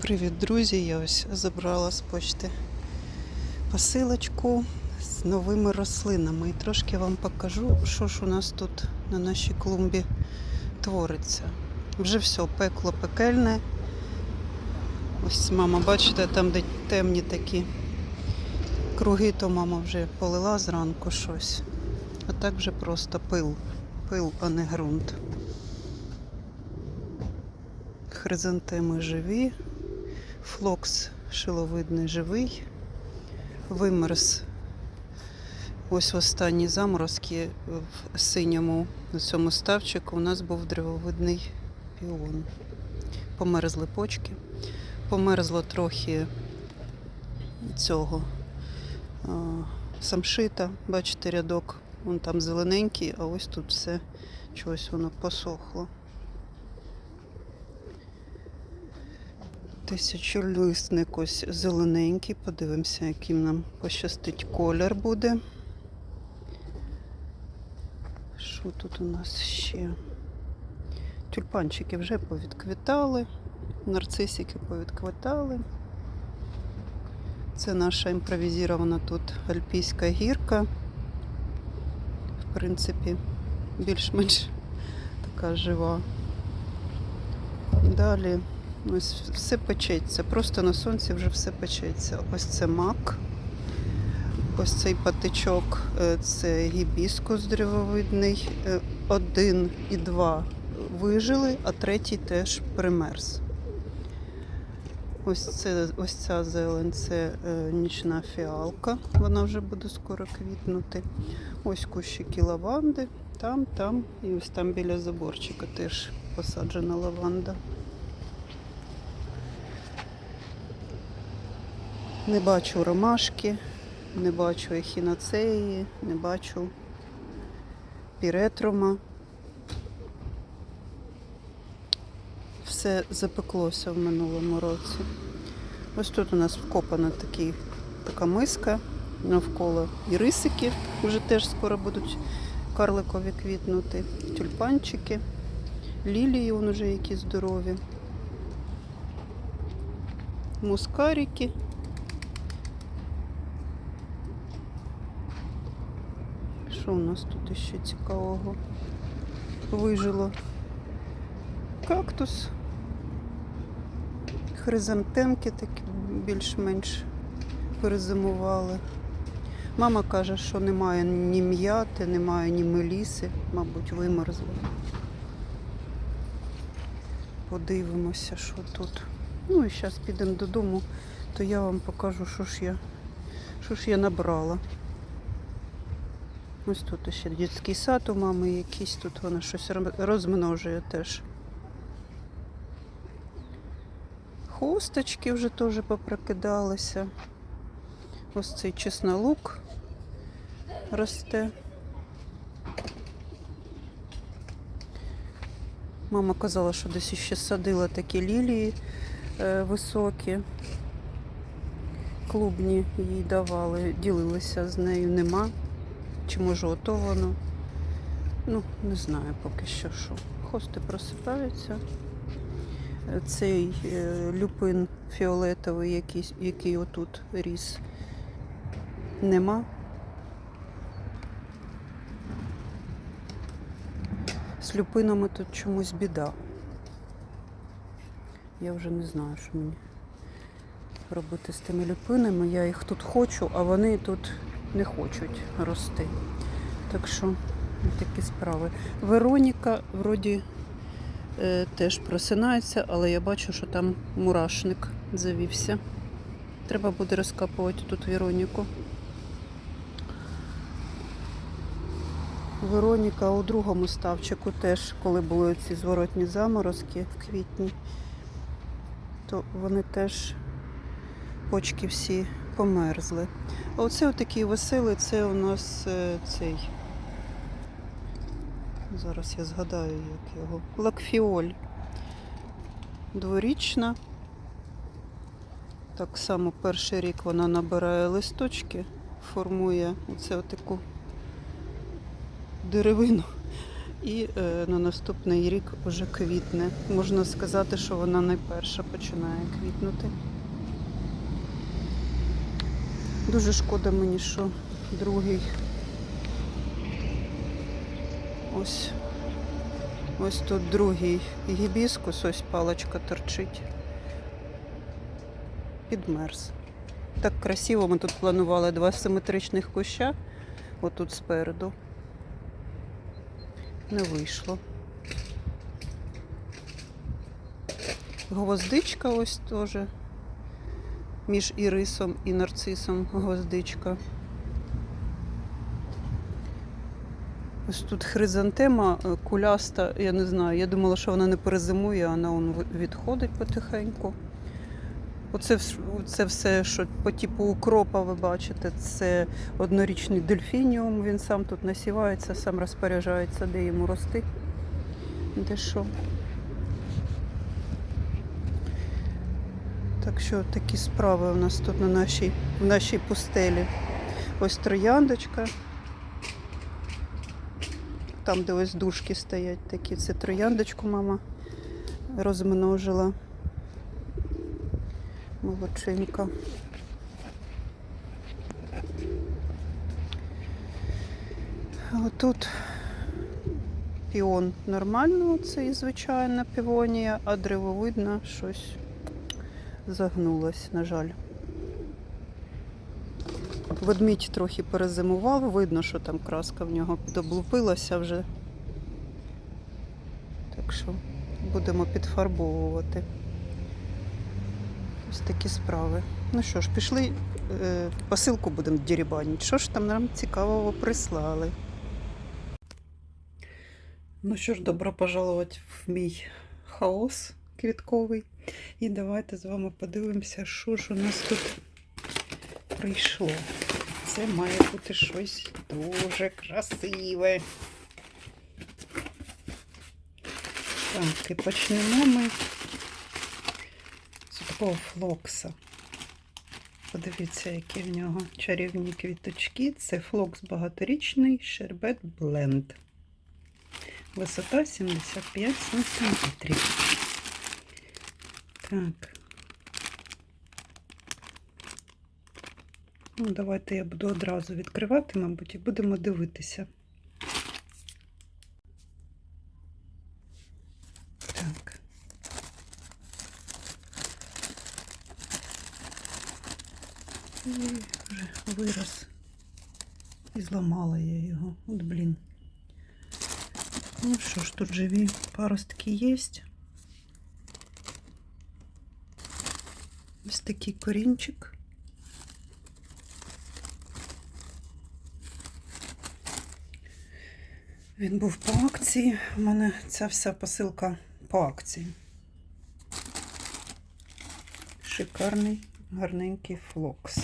Привіт, друзі! Я ось забрала з почти посилочку з новими рослинами. І трошки вам покажу, що ж у нас тут на нашій клумбі твориться. Вже все, пекло пекельне. Ось мама, бачите, там, де темні такі круги, то мама вже полила зранку щось. А так вже просто пил. Пил, а не ґрунт. Хризантеми живі, флокс шиловидний живий, вимерз. Ось останні заморозки в синьому на цьому ставчику у нас був древовидний піон. Померзли почки, померзло трохи цього а, самшита. Бачите, рядок, вон там зелененький, а ось тут все чогось воно посохло. Тисячолисник ось зелененький. Подивимося, яким нам пощастить колір буде. Що тут у нас ще? Тюльпанчики вже повідквітали, нарцисики повідквітали. Це наша імпровізована тут альпійська гірка. В принципі, більш-менш така жива. Далі Ось все печеться. Просто на сонці вже все печеться. Ось це мак. Ось цей патичок е, це гібіскус древовидний. Е, Один і два вижили, а третій теж примерз. Ось, це, ось ця зелень це е, нічна фіалка. Вона вже буде скоро квітнути. Ось кущики лаванди. Там, там і ось там біля заборчика теж посаджена лаванда. Не бачу ромашки, не бачу ехінацеї, не бачу піретрума. Все запеклося в минулому році. Ось тут у нас вкопана такий, така миска навколо і рисики вже теж скоро будуть карликові квітнути, тюльпанчики, лілії вон уже які здорові, мускарики. Що у нас тут ще цікавого вижило? Кактус. Хризантемки такі більш-менш перезимували. Мама каже, що немає ні м'яти, немає ні меліси, мабуть, вимерзло. Подивимося, що тут. Ну і зараз підемо додому, то я вам покажу, що ж я, що ж я набрала. Ось тут ще дитячий сад у мами якийсь, тут вона щось розмножує теж. Хусточки вже теж попрокидалися. Ось цей чеснолук росте. Мама казала, що десь ще садила такі лілії е, високі. Клубні їй давали, ділилися з нею, нема. Чи може ото воно? Ну, не знаю поки що що. Хости просипаються. Цей е, люпин фіолетовий, який, який отут ріс, нема. З люпинами тут чомусь біда. Я вже не знаю, що мені робити з тими люпинами. Я їх тут хочу, а вони тут не хочуть рости. Так що такі справи. Вероніка вроді е, теж просинається, але я бачу, що там мурашник завівся. Треба буде розкапувати тут Вероніку. Вероніка у другому ставчику теж, коли були ці зворотні заморозки в квітні, то вони теж почки всі померзли. А оце отакий веселий, це у нас е, цей. Зараз я згадаю, як його. Лакфіоль. Дворічна. Так само перший рік вона набирає листочки, формує оце отаку деревину. і е, на наступний рік вже квітне. Можна сказати, що вона найперша починає квітнути. Дуже шкода мені, що другий. Ось. Ось тут другий гібіскус, ось паличка торчить. Підмерз. Так красиво ми тут планували два симетричних куща, отут спереду. Не вийшло. Гвоздичка ось теж. Між ірисом і нарцисом гвоздичка. Ось тут хризантема е, куляста, я не знаю, я думала, що вона не перезимує, а вона он відходить потихеньку. Оце, це все, що по типу укропа ви бачите, це однорічний дельфініум, він сам тут насівається, сам розпоряджається, де йому рости. Де що. Так що такі справи у нас тут на нашій, в нашій пустелі. Ось трояндочка. Там, де ось дужки стоять такі, це трояндочку мама розмножила. Молодчинка. Отут піон нормально, це і звичайна півонія, а древовидна щось загнулось, на жаль. Ведмідь трохи перезимував, видно, що там краска в нього підоблупилася вже. Так що будемо підфарбовувати. Ось такі справи. Ну що ж, пішли, е, посилку будемо дірібанити. Що ж там нам цікавого прислали? Ну що ж, добро пожаловать в мій хаос квітковий. І давайте з вами подивимося, що ж у нас тут прийшло. Це має бути щось дуже красиве. Так, і почнемо ми з такого флокса. Подивіться, які в нього чарівні квіточки. Це флокс багаторічний Шербет Бленд. Висота 75 см. Так. Ну, давайте я буду одразу відкривати, мабуть, і будемо дивитися. Так. І вже вирос. І зламала я його. От блін. Ну що ж, тут живі паростки є. Ось такий корінчик. Він був по акції. У мене ця вся посилка по акції. Шикарний, гарненький флокс.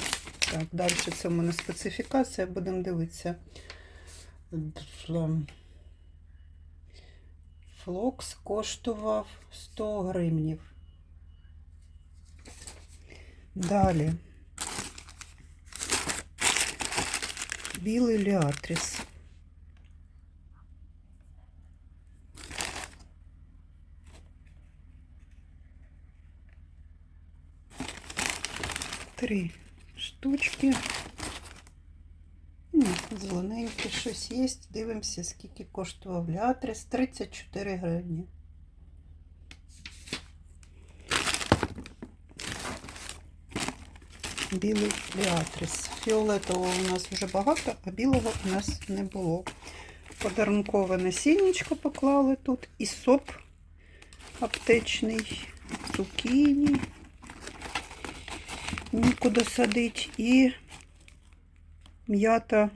Так, далі це в мене специфікація, будемо дивитися. Флокс коштував 100 гривнів. Далі. Білий ліатріс. Три штучки. Зелененьке щось є. Дивимося, скільки коштував ліатрис. 34 гривні. Білий ліатрис. Фіолетового у нас вже багато, а білого у нас не було. Подарункове насіннячко поклали тут. І соп аптечний, цукіні. Нікуди садить. І м'ята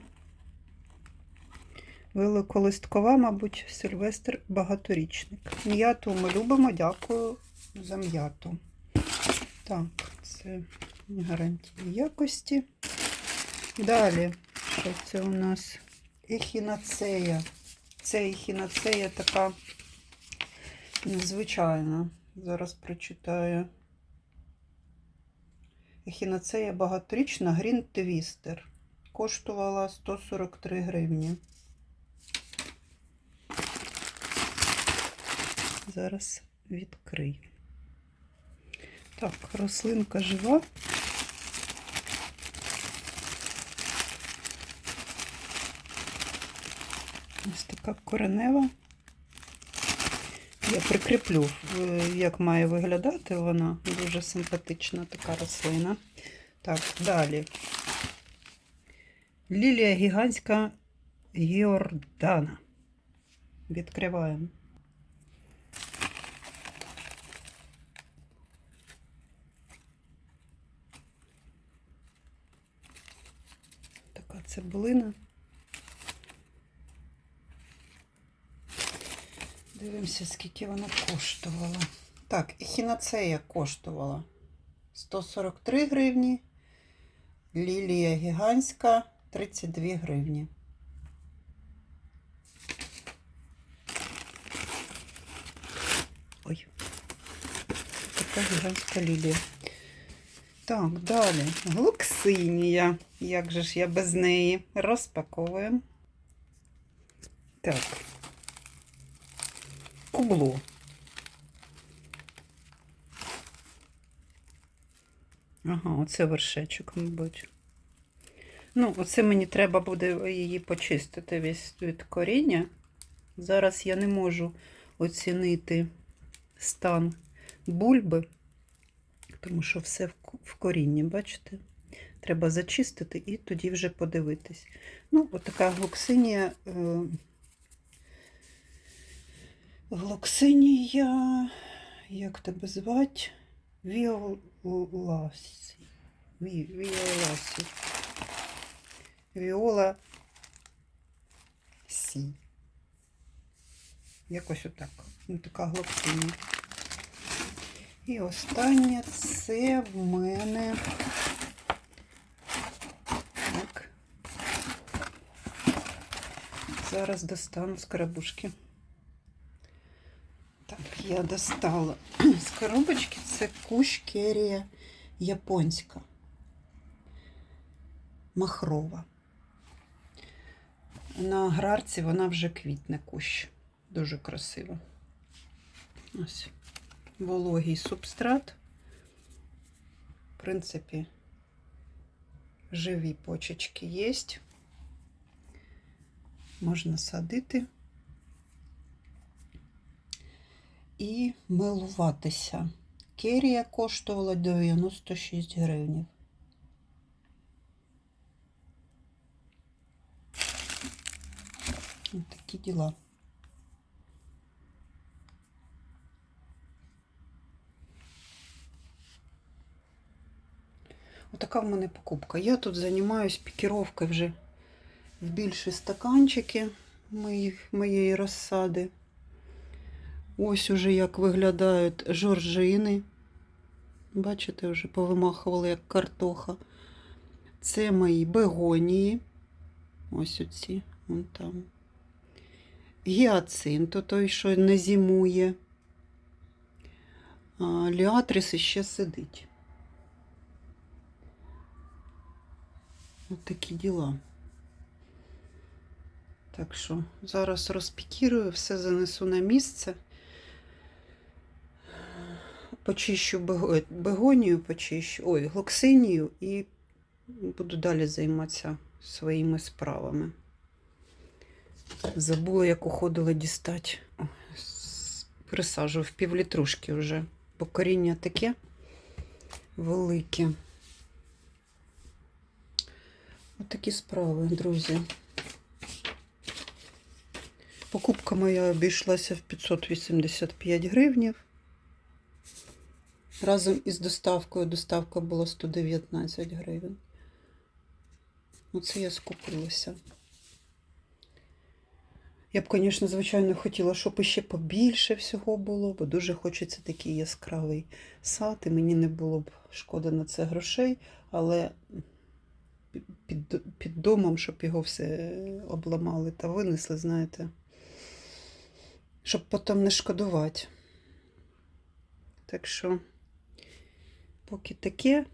великолисткова, мабуть, Сильвестр багаторічник. М'яту ми любимо, дякую за м'яту. Так, це гарантії якості. Далі, що це у нас ехінацея. Це ехінацея така незвичайна. Зараз прочитаю. Ехінацея багаторічна Green Twister. Коштувала 143 гривні. Зараз відкрию. Так, рослинка жива. Ось така коренева. Я прикріплю, е, як має виглядати вона. Дуже симпатична така рослина. Так, далі. Лілія гігантська Геордана. Відкриваємо. Така цибулина. Дивимося, скільки вона коштувала. Так, ехінацея коштувала 143 гривні. Лілія гігантська 32 гривні. Ой, така гігантська лілія. Так, далі. Глуксинія. Як же ж я без неї? Розпаковуємо. Так. Кубло. Ага, оце вершечок, мабуть. Ну, оце мені треба буде її почистити весь від коріння. Зараз я не можу оцінити стан бульби, тому що все в корінні, бачите? Треба зачистити і тоді вже подивитись. Ну, отака глоксинія. Глоксинія, як тебе звати? Віоласі. Ві, Віоласі. Віола Сі. Якось отак. Ну, така глоксинія. І останнє це в мене. Так. Зараз достану з коробушки. Я достала з коробочки. Це кущ керія японська. Махрова. На аграрці вона вже квітне кущ. Дуже красиво. Ось. Вологий субстрат. В принципі, живі почечки є. Можна садити і милуватися. Керія коштувала 96 гривень. Ось такі діла. Отака в мене покупка. Я тут займаюсь пікіровкою вже в більші стаканчики моїх, моєї розсади. Ось уже як виглядають жоржини. Бачите, вже повимахували як картоха. Це мої бегонії. Ось оці, вон там. Гіацинт, той, що не зимує. Ліатрис іще сидить. Ось такі діла. Так що зараз розпікірую, все занесу на місце. Почищу бегонію, почищу, ой, глоксинію і буду далі займатися своїми справами. Забула, як уходила дістати. Присаджу в півлітрушки вже, бо коріння таке велике. Отакі справи, друзі. Покупка моя обійшлася в 585 гривнів. Разом із доставкою доставка була 119 гривень. Оце я скупилася. Я б, звісно, звичайно, хотіла, щоб іще побільше всього було, бо дуже хочеться такий яскравий сад, і мені не було б шкода на це грошей, але під, під, домом, щоб його все обламали та винесли, знаєте, щоб потім не шкодувати. Так що, поки таке,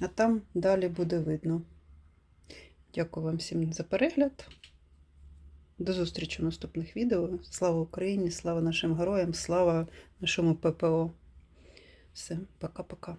а там далі буде видно. Дякую вам всім за перегляд. До зустрічі в наступних відео. Слава Україні, слава нашим героям, слава нашому ППО. Все, пока-пока.